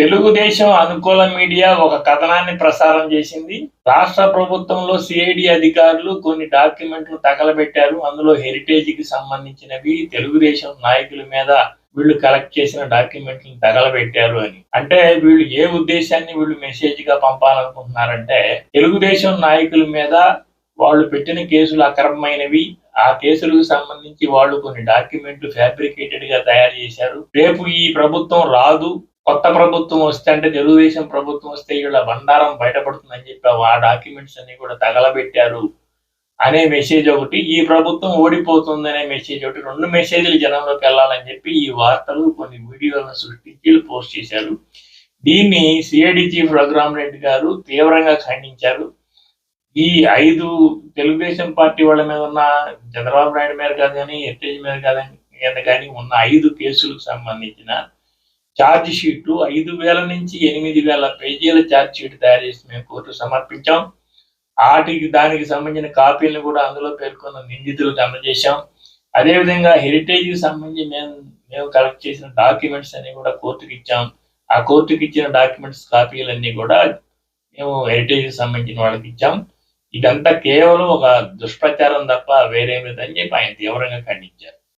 తెలుగుదేశం అనుకూల మీడియా ఒక కథనాన్ని ప్రసారం చేసింది. రాష్ట్ర ప్రభుత్వంలో సిఐడి అధికారులు కొన్ని డాక్యుమెంట్లు తగలబెట్టారు. అందులో హెరిటేజ్కి సంబంధించినవి తెలుగుదేశం నాయకుల మీద వీళ్ళు కలెక్ట్ చేసిన డాక్యుమెంట్లను తగలబెట్టారు అని. అంటే వీళ్ళు ఏ ఉద్దేశాన్ని వీళ్ళు మెసేజ్గా పంపాలనుకుంటున్నారంటే తెలుగుదేశం నాయకుల మీద వాళ్ళు పెట్టిన కేసులు అక్రమమైనవి. ఆ కేసులకు సంబంధించి వాళ్ళు కొన్ని డాక్యుమెంట్లు ఫ్యాబ్రికేటెడ్గా తయారు చేశారు. రేపు ఈ ప్రభుత్వం రాదు. కొత్త ప్రభుత్వం వస్తే అంటే తెలుగుదేశం ప్రభుత్వం వస్తే వీళ్ళ బండారం బయటపడుతుందని చెప్పి ఆ డాక్యుమెంట్స్ అన్ని కూడా తగలబెట్టారు అనే మెసేజ్ ఒకటి. ఈ ప్రభుత్వం ఓడిపోతుంది అనే మెసేజ్ ఒకటి. రెండు మెసేజ్లు జనంలోకి వెళ్ళాలని చెప్పి ఈ వార్తలు కొన్ని వీడియోలను సృష్టించి పోస్ట్ చేశారు. దీన్ని సిఐడి చీఫ్ రఘురామ్ రెడ్డి గారు తీవ్రంగా ఖండించారు. ఈ ఐదు తెలుగుదేశం పార్టీ వాళ్ళ మీద ఉన్న చంద్రబాబు నాయుడు మీద కాదు కానీ హెరిటేజ్ మీద కాదని కానీ ఉన్న ఐదు కేసులకు సంబంధించిన ఛార్జ్ షీట్ ఐదు వేల నుంచి ఎనిమిది వేల పేజీల ఛార్జ్ షీట్ తయారు చేసి మేము కోర్టు సమర్పించాం. వాటికి దానికి సంబంధించిన కాపీలను కూడా అందులో పేర్కొన్న నిందితులకు అందజేశాం అదేవిధంగా హెరిటేజ్కి సంబంధించి మేము మేము కలెక్ట్ చేసిన డాక్యుమెంట్స్ అన్ని కూడా కోర్టుకి ఇచ్చాం. ఆ కోర్టుకి ఇచ్చిన డాక్యుమెంట్స్ కాపీలన్నీ కూడా మేము హెరిటేజ్కి సంబంధించిన వాళ్ళకి ఇచ్చాం. ఇదంతా కేవలం ఒక దుష్ప్రచారం తప్ప వేరేమిదని చెప్పి ఆయన తీవ్రంగా ఖండించారు.